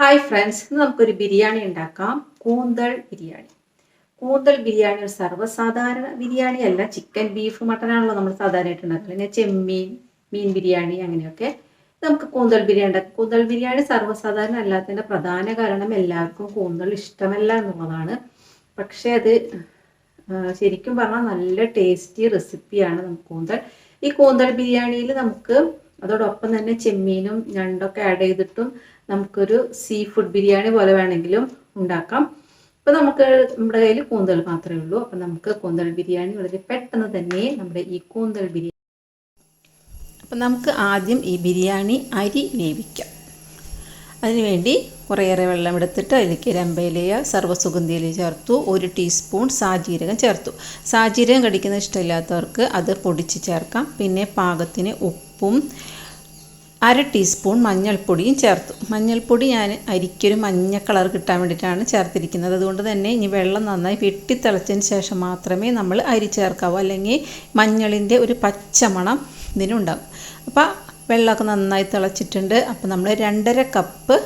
Hi friends ഇന്ന് നമുക്കൊരു ബിരിയാണി ഉണ്ടാക്കാം. കൂന്തൽ ബിരിയാണി. കൂന്തൽ ബിരിയാണി ഒരു സർവസാധാരണ ബിരിയാണി അല്ല ചിക്കൻ ബീഫ് മട്ടനാണല്ലോ നമ്മൾ സാധാരണയായിട്ട് ഉണ്ടാക്കുന്നത് പിന്നെ ചെമ്മീൻ മീൻ ബിരിയാണി അങ്ങനെയൊക്കെ. നമുക്ക് കൂന്തൽ ബിരിയാണി ഉണ്ടാക്കാം. കൂന്തൽ ബിരിയാണി സർവസാധാരണ അല്ലാത്തതിന്റെ പ്രധാന കാരണം എല്ലാവർക്കും കൂന്തൽ ഇഷ്ടമല്ല എന്നുള്ളതാണ്. പക്ഷേ അത് ശരിക്കും പറഞ്ഞാൽ നല്ല ടേസ്റ്റി റെസിപ്പിയാണ് നമുക്ക് കൂന്തൽ ഈ കൂന്തൽ ബിരിയാണിയിൽ നമുക്ക് അതോടൊപ്പം തന്നെ ചെമ്മീനും ഞണ്ടൊക്കെ ആഡ് ചെയ്തിട്ടും നമുക്കൊരു സീ ഫുഡ് ബിരിയാണി പോലെ വേണമെങ്കിലും ഉണ്ടാക്കാം. ഇപ്പം നമുക്ക് നമ്മുടെ കയ്യിൽ കൂന്തൽ മാത്രമേ ഉള്ളൂ. അപ്പം നമുക്ക് കൂന്തൽ ബിരിയാണി വളരെ പെട്ടെന്ന് തന്നെ നമ്മുടെ ഈ കൂന്തൽ ബിരിയാണി. അപ്പം നമുക്ക് ആദ്യം ഈ ബിരിയാണി അരി വേവിക്കാം. അതിനുവേണ്ടി കുറേയേറെ വെള്ളം എടുത്തിട്ട് അതിലേക്ക് രമ്പയിലയ സർവസുഗന്ധിയില ചേർത്തു. ഒരു ടീസ്പൂൺ സാജീരകം ചേർത്തു. സാജീരകം കടിക്കുന്ന ഇഷ്ടമില്ലാത്തവർക്ക് അത് പൊടിച്ച് ചേർക്കാം. പിന്നെ പാകത്തിന് ഉപ്പും അര ടീസ്പൂൺ മഞ്ഞൾപ്പൊടിയും ചേർത്തു. മഞ്ഞൾപ്പൊടി ഞാൻ അരിക്കൊരു മഞ്ഞ കളർ കിട്ടാൻ വേണ്ടിയിട്ടാണ് ചേർത്തിരിക്കുന്നത്. അതുകൊണ്ട് തന്നെ ഇനി വെള്ളം നന്നായി വെട്ടിത്തിളച്ചതിന് ശേഷം മാത്രമേ നമ്മൾ അരി ചേർക്കാവൂ. അല്ലെങ്കിൽ മഞ്ഞളിന്റെ ഒരു പച്ചമണം ഇതിനുണ്ടാകും അപ്പോൾ വെള്ളമൊക്കെ നന്നായി തിളച്ചിട്ടുണ്ട്. അപ്പോൾ നമ്മൾ രണ്ടര കപ്പ്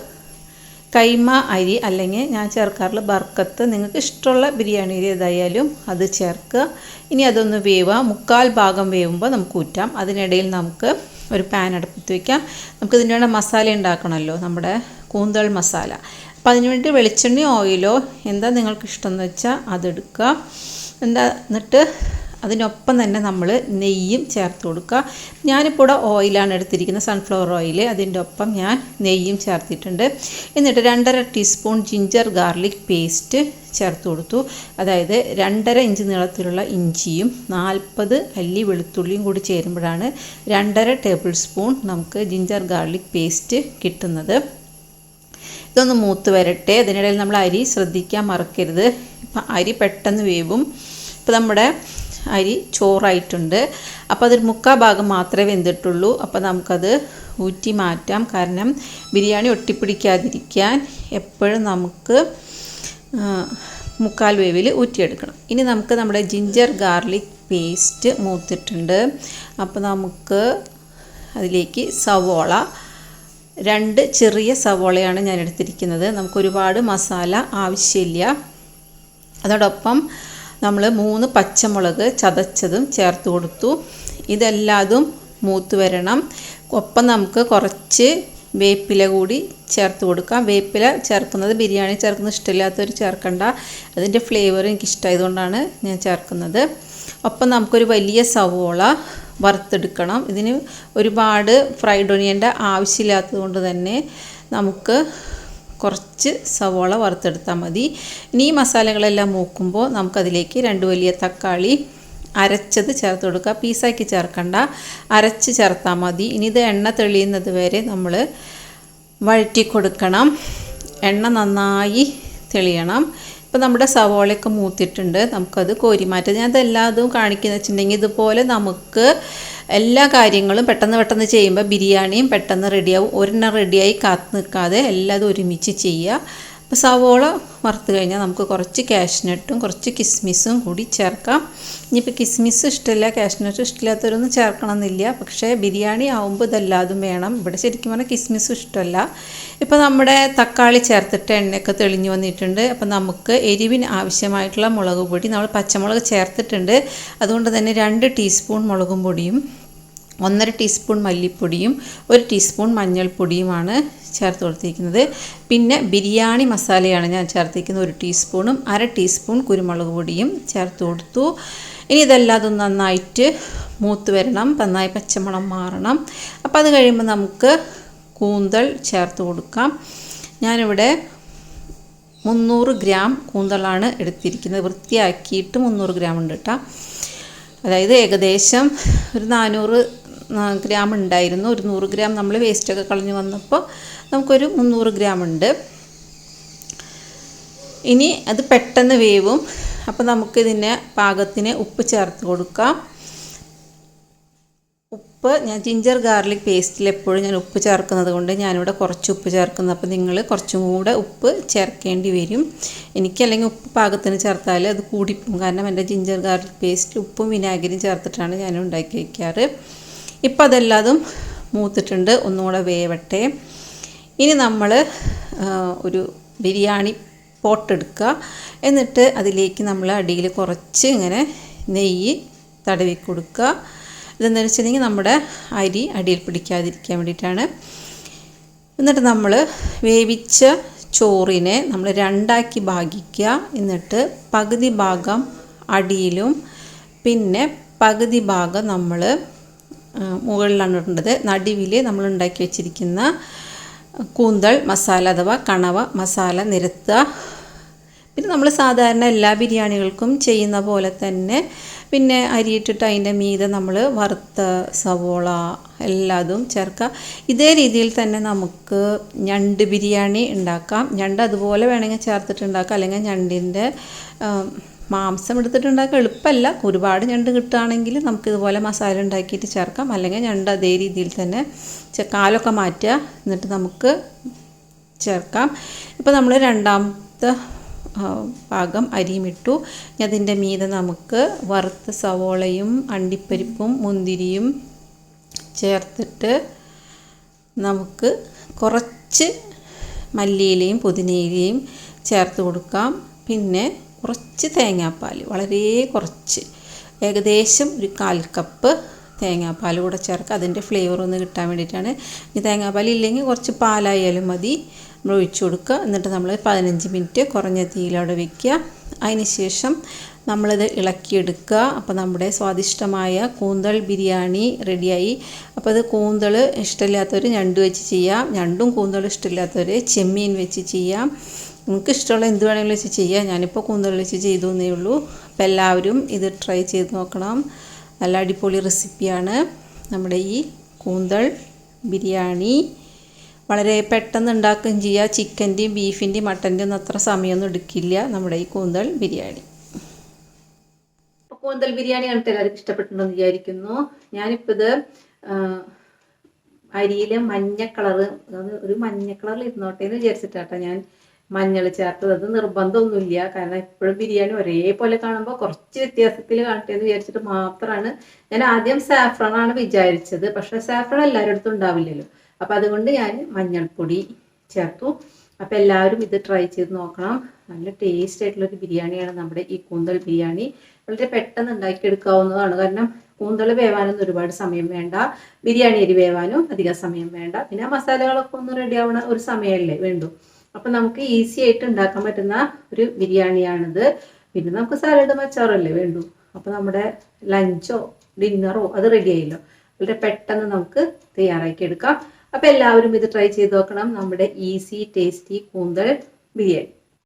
കൈമ അരി അല്ലെങ്കിൽ ഞാൻ ചേർക്കാറുള്ള ബർക്കത്ത് നിങ്ങൾക്ക് ഇഷ്ടമുള്ള ബിരിയാണി അരി ഏതായാലും അത് ചേർക്കുക. ഇനി അതൊന്ന് വേവുക. മുക്കാൽ ഭാഗം വേവുമ്പോൾ നമുക്ക് ഊറ്റാം. അതിനിടയിൽ നമുക്ക് ഒരു പാൻ അടുപ്പത്ത് വയ്ക്കാം നമുക്ക് ഇതിന്റെ വേണ്ട മസാല ഉണ്ടാക്കണമല്ലോ നമ്മുടെ കൂന്തൽ മസാല. അപ്പോൾ അതിന് വേണ്ടി വെളിച്ചെണ്ണയോ ഓയിലോ എന്താ നിങ്ങൾക്ക് ഇഷ്ടം എന്ന് വെച്ചാൽ അതെടുക്കുക എന്താ എന്നിട്ട് അതിനൊപ്പം തന്നെ നമ്മൾ നെയ്യും ചേർത്ത് കൊടുക്കുക. ഞാനിപ്പോൾ ഇവിടെ ഓയിലാണ് എടുത്തിരിക്കുന്നത് സൺഫ്ലവർ ഓയിൽ അതിന്റെ ഒപ്പം ഞാൻ നെയ്യും ചേർത്തിട്ടുണ്ട്. എന്നിട്ട് രണ്ടര ടീസ്പൂൺ ജിഞ്ചർ ഗാർലിക് പേസ്റ്റ് ചേർത്ത് കൊടുത്തു. അതായത് രണ്ടര ഇഞ്ച് നീളത്തിലുള്ള ഇഞ്ചിയും നാൽപ്പത് അല്ലി വെളുത്തുള്ളിയും കൂടി ചേരുമ്പോഴാണ് രണ്ടര ടേബിൾ സ്പൂൺ നമുക്ക് ജിഞ്ചർ ഗാർലിക് പേസ്റ്റ് കിട്ടുന്നത്. ഇതൊന്ന് മൂത്ത് വരട്ടെ. അതിനിടയിൽ നമ്മൾ അരി ശ്രദ്ധിക്കാൻ മറക്കരുത്. ഇപ്പം അരി പെട്ടെന്ന് വേവും. ഇപ്പോൾ നമ്മുടെ അരി ചോറായിട്ടുണ്ട്. അപ്പോൾ അതൊരു മുക്കാൽ ഭാഗം മാത്രമേ വെന്തിട്ടുള്ളൂ. അപ്പോൾ നമുക്കത് ഊറ്റി മാറ്റാം. കാരണം ബിരിയാണി ഒട്ടിപ്പിടിക്കാതിരിക്കാൻ എപ്പോഴും നമുക്ക് മുക്കാൽ വേവിൽ ഊറ്റിയെടുക്കണം. ഇനി നമുക്ക് നമ്മുടെ ജിഞ്ചർ ഗാർലിക് പേസ്റ്റ് മൂത്തിട്ടുണ്ട്. അപ്പോൾ നമുക്ക് അതിലേക്ക് സവോള രണ്ട് ചെറിയ സവോളയാണ് ഞാൻ എടുത്തിരിക്കുന്നത്. നമുക്ക് ഒരുപാട് മസാല ആവശ്യമില്ല. അതോടൊപ്പം നമ്മൾ മൂന്ന് പച്ചമുളക് ചതച്ചതും ചേർത്ത് കൊടുത്തു. ഇതെല്ലാതും മൂത്ത് വരണം. ഒപ്പം നമുക്ക് കുറച്ച് വേപ്പില കൂടി ചേർത്ത് കൊടുക്കാം. വേപ്പില ചേർക്കുന്നത് ബിരിയാണി ചേർക്കുന്നത് ഇഷ്ടമില്ലാത്തവർ ചേർക്കണ്ട. അതിന്റെ ഫ്ലേവർ എനിക്ക് ഇഷ്ടമായതുകൊണ്ടാണ് ഞാൻ ചേർക്കുന്നത്. ഒപ്പം നമുക്കൊരു വലിയ സവോള വറുത്തെടുക്കണം. ഇതിന് ഒരുപാട് ഫ്രൈഡ് ഒണിയന്റെ ആവശ്യമില്ലാത്തത് കൊണ്ട് തന്നെ നമുക്ക് കുറച്ച് സവോള വറുത്തെടുത്താൽ മതി. ഇനി ഈ മസാലകളെല്ലാം മൂക്കുമ്പോൾ നമുക്കതിലേക്ക് രണ്ട് വലിയ തക്കാളി അരച്ചത് ചേർത്ത് കൊടുക്കുക. പീസാക്കി ചേർക്കണ്ട. അരച്ച് ചേർത്താൽ മതി. ഇനി ഇത് എണ്ണ തെളിയുന്നത് വരെ നമ്മൾ വഴറ്റി കൊടുക്കണം. എണ്ണ നന്നായി തെളിയണം. ഇപ്പോൾ നമ്മുടെ സവോളയൊക്കെ മൂത്തിട്ടുണ്ട്. നമുക്കത് കോരി മാറ്റാം ഞാൻ ഇതെല്ലാതും കാണിക്കുന്ന വെച്ചിട്ടുണ്ടെങ്കിൽ ഇതുപോലെ നമുക്ക് എല്ലാ കാര്യങ്ങളും പെട്ടെന്ന് പെട്ടെന്ന് ചെയ്യുമ്പോൾ ബിരിയാണിയും പെട്ടെന്ന് റെഡിയാവും ഒരെണ്ണം റെഡിയായി കാത്തു നിൽക്കാതെ എല്ലാതും ഒരുമിച്ച് ചെയ്യുക. അപ്പോൾ സവോള വറുത്ത് കഴിഞ്ഞാൽ നമുക്ക് കുറച്ച് കാഷ്നട്ടും കുറച്ച് കിസ്മിസും കൂടി ചേർക്കാം. ഇനിയിപ്പോൾ കിസ്മിസ് ഇഷ്ടമില്ല കാഷ്നട്ട് ഇഷ്ടമില്ലാത്തവരൊന്നും ചേർക്കണമെന്നില്ല. പക്ഷേ ബിരിയാണി ആവുമ്പോൾ ഇതെല്ലാതും വേണം. ഇവിടെ ശരിക്കും പറഞ്ഞാൽ കിസ്മിസും ഇഷ്ടമല്ല. ഇപ്പോൾ നമ്മുടെ തക്കാളി ചേർത്തിട്ട് എണ്ണയൊക്കെ തെളിഞ്ഞു വന്നിട്ടുണ്ട്. അപ്പോൾ നമുക്ക് എരിവിന് ആവശ്യമായിട്ടുള്ള മുളക് പൊടി നമ്മൾ പച്ചമുളക് ചേർത്തിട്ടുണ്ട്. അതുകൊണ്ട് തന്നെ രണ്ട് ടീസ്പൂൺ മുളകും പൊടിയും ഒന്നര ടീസ്പൂൺ മല്ലിപ്പൊടിയും ഒരു ടീസ്പൂൺ മഞ്ഞൾപ്പൊടിയുമാണ് ചേർത്ത് കൊടുത്തിരിക്കുന്നത്. പിന്നെ ബിരിയാണി മസാലയാണ് ഞാൻ ചേർത്തിരിക്കുന്നത്. ഒരു ടീസ്പൂണും അര ടീസ്പൂൺ കുരുമുളക് പൊടിയും ചേർത്ത് കൊടുത്തു. ഇനി ഇതെല്ലാം നന്നായിട്ട് മൂത്ത് വരണം. നന്നായി പച്ചമണം മാറണം. അപ്പോൾ അത് കഴിയുമ്പോൾ നമുക്ക് കൂന്തൽ ചേർത്ത് കൊടുക്കാം. ഞാനിവിടെ മുന്നൂറ് ഗ്രാം കൂന്തളാണ് എടുത്തിരിക്കുന്നത്. വൃത്തിയാക്കിയിട്ട് മുന്നൂറ് ഗ്രാം ഉണ്ട് കേട്ടോ. അതായത് ഏകദേശം ഒരു നാനൂറ് ഗ്രാം ഉണ്ടായിരുന്നു. ഒരു നൂറ് ഗ്രാം നമ്മൾ വേസ്റ്റൊക്കെ കളഞ്ഞ് വന്നപ്പോൾ നമുക്കൊരു മുന്നൂറ് ഗ്രാം ഉണ്ട്. ഇനി അത് പെട്ടെന്ന് വേവും. അപ്പോൾ നമുക്കിതിന്റെ പാകത്തിന് ഉപ്പ് ചേർത്ത് കൊടുക്കാം. ഉപ്പ് ഞാൻ ജിഞ്ചർ ഗാർലിക് പേസ്റ്റിൽ എപ്പോഴും ഞാൻ ഉപ്പ് ചേർക്കുന്നത് കൊണ്ട് ഞാനിവിടെ കുറച്ച് ഉപ്പ് ചേർക്കുന്നു. അപ്പോൾ നിങ്ങൾ കുറച്ചും കൂടെ ഉപ്പ് ചേർക്കേണ്ടി വരും. എനിക്ക് അല്ലെങ്കിൽ ഉപ്പ് പാകത്തിന് ചേർത്താൽ അത് കൂടിപ്പോകും. കാരണം എന്റെ ജിഞ്ചർ ഗാർലിക് പേസ്റ്റ് ഉപ്പും വിനാഗിരിയും ചേർത്തിട്ടാണ് ഞാൻ ഉണ്ടാക്കി വയ്ക്കാറ് ഇപ്പോൾ അതെല്ലാതും മൂത്തിട്ടുണ്ട്. ഒന്നുകൂടെ വേവട്ടെ. ഇനി നമ്മൾ ഒരു ബിരിയാണി പോട്ടെടുക്കുക എന്നിട്ട് അതിലേക്ക് നമ്മൾ അടിയിൽ കുറച്ച് ഇങ്ങനെ നെയ്യ് തടവി കൊടുക്കുക ഇതെന്ന് വെച്ചിട്ടുണ്ടെങ്കിൽ നമ്മുടെ അരി അടിയിൽ പിടിക്കാതിരിക്കാൻ വേണ്ടിയിട്ടാണ്. എന്നിട്ട് നമ്മൾ വേവിച്ച ചോറിനെ നമ്മൾ രണ്ടാക്കി ഭാഗിക്കുക. എന്നിട്ട് പകുതി ഭാഗം അടിയിലും പിന്നെ പകുതി ഭാഗം നമ്മൾ മുകളിലാണ് ഇടേണ്ടത് നടുവിൽ നമ്മൾ ഉണ്ടാക്കി വെച്ചിരിക്കുന്ന കൂന്തൾ മസാല അഥവാ കണവ മസാല നിരത്തുക. പിന്നെ നമ്മൾ സാധാരണ എല്ലാ ബിരിയാണികൾക്കും ചെയ്യുന്ന പോലെ തന്നെ പിന്നെ അരിയിട്ടിട്ട് അതിന്റെ മീതെ നമ്മൾ വറുത്ത സവോള എല്ലാതും ചേർക്കുക. ഇതേ രീതിയിൽ തന്നെ നമുക്ക് ഞണ്ട് ബിരിയാണി ഉണ്ടാക്കാം. ഞണ്ട് അതുപോലെ വേണമെങ്കിൽ ചേർത്തിട്ടുണ്ടാക്കാം. അല്ലെങ്കിൽ ഞണ്ടിന്റെ മാംസം എടുത്തിട്ടുണ്ടാക്കാൻ എളുപ്പമല്ല. ഒരുപാട് ഞണ്ട് കിട്ടുകയാണെങ്കിൽ നമുക്ക് ഇതുപോലെ മസാല ഉണ്ടാക്കിയിട്ട് ചേർക്കാം. അല്ലെങ്കിൽ ഞണ്ട് അതേ രീതിയിൽ തന്നെ കാലൊക്കെ മാറ്റുക. എന്നിട്ട് നമുക്ക് ചേർക്കാം. ഇപ്പോൾ നമ്മൾ രണ്ടാമത്തെ പാകം ഭാഗം അരിയും ഇട്ടു. ഇനി അതിന്റെ മീതെ നമുക്ക് വറുത്ത സവോളയും അണ്ടിപ്പരിപ്പും മുന്തിരിയും ചേർത്തിട്ട് നമുക്ക് കുറച്ച് മല്ലിയിലയും പുതിനയിലയും ചേർത്ത് കൊടുക്കാം. പിന്നെ കുറച്ച് തേങ്ങാപ്പാൽ വളരെ കുറച്ച്. ഏകദേശം ഒരു കാൽ കപ്പ് തേങ്ങാപ്പാൽ കൂടെ ചേർക്കുക. അതിന്റെ ഫ്ലേവർ ഒന്ന് കിട്ടാൻ വേണ്ടിയിട്ടാണ്. ഈ തേങ്ങാപ്പാൽ ഇല്ലെങ്കിൽ കുറച്ച് പാലായാലും മതി. നമ്മൾ ഒഴിച്ചു കൊടുക്കുക. എന്നിട്ട് നമ്മൾ പതിനഞ്ച് മിനിറ്റ് കുറഞ്ഞ തീയിലവിടെ വെക്കുക. അതിന് ശേഷം നമ്മളിത് ഇളക്കിയെടുക്കുക. അപ്പോൾ നമ്മുടെ സ്വാദിഷ്ടമായ കൂന്തൾ ബിരിയാണി റെഡിയായി. അപ്പോൾ അത് കൂന്തൾ ഇഷ്ടമില്ലാത്തവർ ഞണ്ട് വെച്ച് ചെയ്യാം. ഞണ്ടും കൂന്തൾ ഇഷ്ടമില്ലാത്തവർ ചെമ്മീൻ വെച്ച് ചെയ്യാം. നിങ്ങൾക്ക് ഇഷ്ടമുള്ള എന്ത് വേണമെങ്കിലും വെച്ച് ചെയ്യാം. ഞാനിപ്പോൾ കൂന്തൽ വെച്ച് ചെയ്തു എന്നേ ഉള്ളൂ. അപ്പോൾ എല്ലാവരും ഇത് ട്രൈ ചെയ്ത് നോക്കണം. നല്ല അടിപൊളി റെസിപ്പിയാണ് നമ്മുടെ ഈ കൂന്തൽ ബിരിയാണി. വളരെ പെട്ടെന്ന് ഉണ്ടാക്കുകയും ചെയ്യുക ചിക്കന്റെയും ബീഫിന്റെയും മട്ടന്റെയും ഒന്നും അത്ര സമയമൊന്നും എടുക്കില്ല നമ്മുടെ ഈ കൂന്തൽ ബിരിയാണി. കൂന്തൽ ബിരിയാണി കണ്ടിട്ട് എല്ലാവർക്കും ഇഷ്ടപ്പെട്ടുണ്ടെന്ന് വിചാരിക്കുന്നു. ഞാനിപ്പോൾ ഇത് അരിയിലെ മഞ്ഞ കളറ് ഒരു മഞ്ഞ കളറിൽ ഇരുന്നോട്ടെ എന്ന് വിചാരിച്ചിട്ടാട്ടോ ഞാൻ മഞ്ഞൾ ചേർത്തത്. അത് നിർബന്ധമൊന്നുമില്ല. കാരണം എപ്പോഴും ബിരിയാണി ഒരേപോലെ കാണുമ്പോൾ കുറച്ച് വ്യത്യാസത്തിൽ കാണട്ടെ എന്ന് വിചാരിച്ചിട്ട് മാത്രമാണ് ഞാൻ ആദ്യം സാഫ്രോൺ ആണ് വിചാരിച്ചത്. പക്ഷെ സാഫ്രോൺ എല്ലാവരുടെ അടുത്തും ഉണ്ടാവില്ലല്ലോ. അപ്പൊ അതുകൊണ്ട് ഞാൻ മഞ്ഞൾപ്പൊടി ചേർത്തു. അപ്പൊ എല്ലാവരും ഇത് ട്രൈ ചെയ്ത് നോക്കണം. നല്ല ടേസ്റ്റ് ആയിട്ടുള്ള ഒരു ബിരിയാണിയാണ് നമ്മുടെ ഈ കൂന്തൽ ബിരിയാണി. വളരെ പെട്ടെന്ന് ഉണ്ടാക്കിയെടുക്കാവുന്നതാണ്. കാരണം കൂന്തൽ വേവാനൊന്നും ഒരുപാട് സമയം വേണ്ട. ബിരിയാണി അരി വേവാനും അധികം സമയം വേണ്ട. പിന്നെ മസാലകളൊക്കെ ഒന്ന് റെഡി ആവണ ഒരു സമയമല്ലേ വേണ്ടു. അപ്പൊ നമുക്ക് ഈസി ആയിട്ട് ഉണ്ടാക്കാൻ പറ്റുന്ന ഒരു ബിരിയാണിയാണിത്. പിന്നെ നമുക്ക് സാലഡും അച്ചാറല്ലേ വേണ്ടു? അപ്പൊ നമ്മുടെ ലഞ്ചോ ഡിന്നറോ അത് റെഡി ആയില്ലോ. വളരെ പെട്ടെന്ന് നമുക്ക് തയ്യാറാക്കി എടുക്കാം. അപ്പൊ എല്ലാവരും ഇത് ട്രൈ ചെയ്ത് നോക്കണം. നമ്മുടെ ഈസി ടേസ്റ്റി കൂന്തൽ ബിരിയാണി.